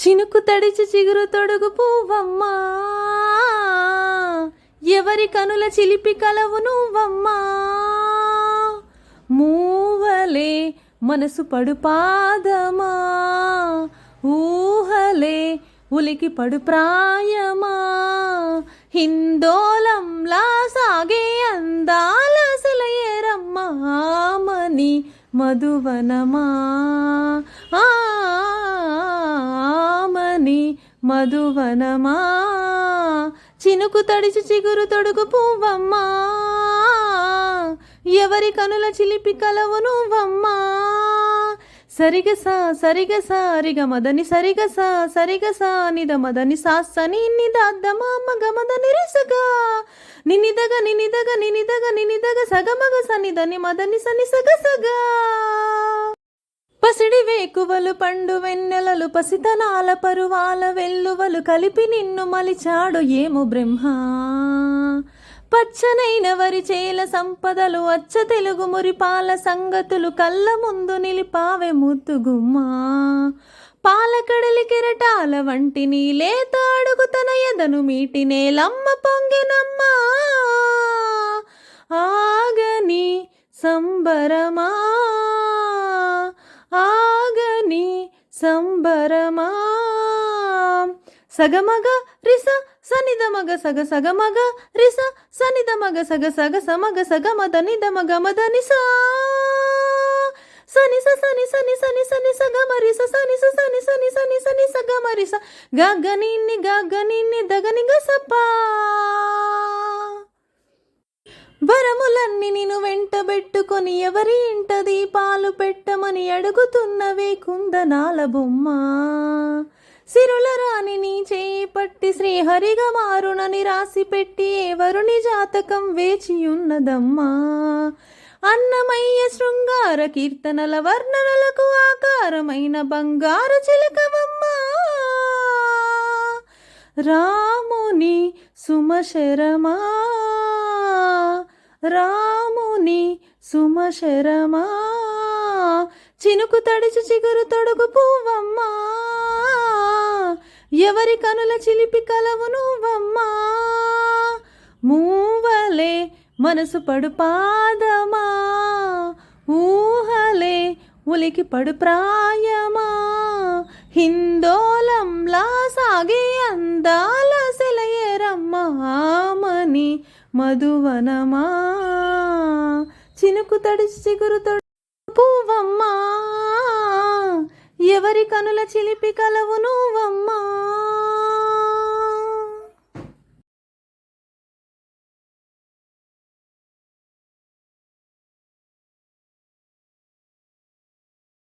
చినుకు తడిచి చిగురు తొడుగు పువ్వమ్మా ఎవరి కనుల చిలిపి కలవు నువ్వమ్మా మూవలే మనసు పడు పాదమా ఊహలే ఉలికి పడు ప్రాయమా హిందోళంలా సాగే అందాల సెలయేరమ్మామని మధువనమా. మధువనమా? చినుకు తడిచి చిగురు తొడుగు పువ్వమ్మా. ఎవరి కనుల చిలిపి కలవు నువ్వమ్మా. సరిగ సా సరిగ సారిగ మదని సరిగసా సరిగసా నిద మదని సాసని నిదాద్దమా మగ మద నిరసగా నినిదగ నినిదగ నినిదగ నినిదగ సగమగ సనిదని మదని సని సగసగా పసిడి వేకువలు పండు వెన్నెలలు పసితనాల పరువాల వెల్లువలు కలిపి నిన్ను మలిచాడు ఏమో బ్రహ్మ. పచ్చనైన వరి చేల సంపదలు అచ్చ తెలుగు మురిపాల సంగతులు కళ్ళ ముందు నిలిపావే ముద్దుగుమ్మా పాలకడలి కెరటాల వంటి నీలేత అడుగు తన ఎదను మీటి నేలమ్మ పొంగినమ్మా. ఆగని సంబరమా. సంబరమా? సగమగ రిస సనిద మగ సగ సగ మగ రిస సనిద మగ సగ సగ సమగ సగ మద నిద మగ మద నిసా. సని స సని సని సని సని సగ మరి స సని స సని సని సని సని సగ మరి స గగ నిన్ని గగ నిన్ని దగని గసపా వరములన్నీ నిన్ను వెంటబెట్టుకొని ఎవరి ఇంట దీపాలు పెట్టమని అడుగుతున్నవే కుందనాల బొమ్మ. సిరుల రాణి నీ చేయి పట్టి శ్రీహరిగా మారునని రాసి పెట్టి ఎవరుని జాతకం వేచియున్నదమ్మా. అన్నమయ్య శృంగార కీర్తనల వర్ణనలకు ఆకారమైన బంగారు చిలకవమ్మా. రాముని సుమశరమా. రాముని సుమశరమా చినుకు తడిచి చిగురు తొడుగు పువ్వమ్మా. ఎవరి కనుల చిలిపి కలవు నువ్వమ్మా మూవలే మనసు పడు పాదమా. ఊహలే ఉలికి పడు ప్రాయమా. హిందోళంలా సాగే అందాలసే మధువనమా? చినుకు తడిచి చిగురు తొడు పువ్వమ్మా ఎవరి కనుల చిలిపి కలవు నువ్వు?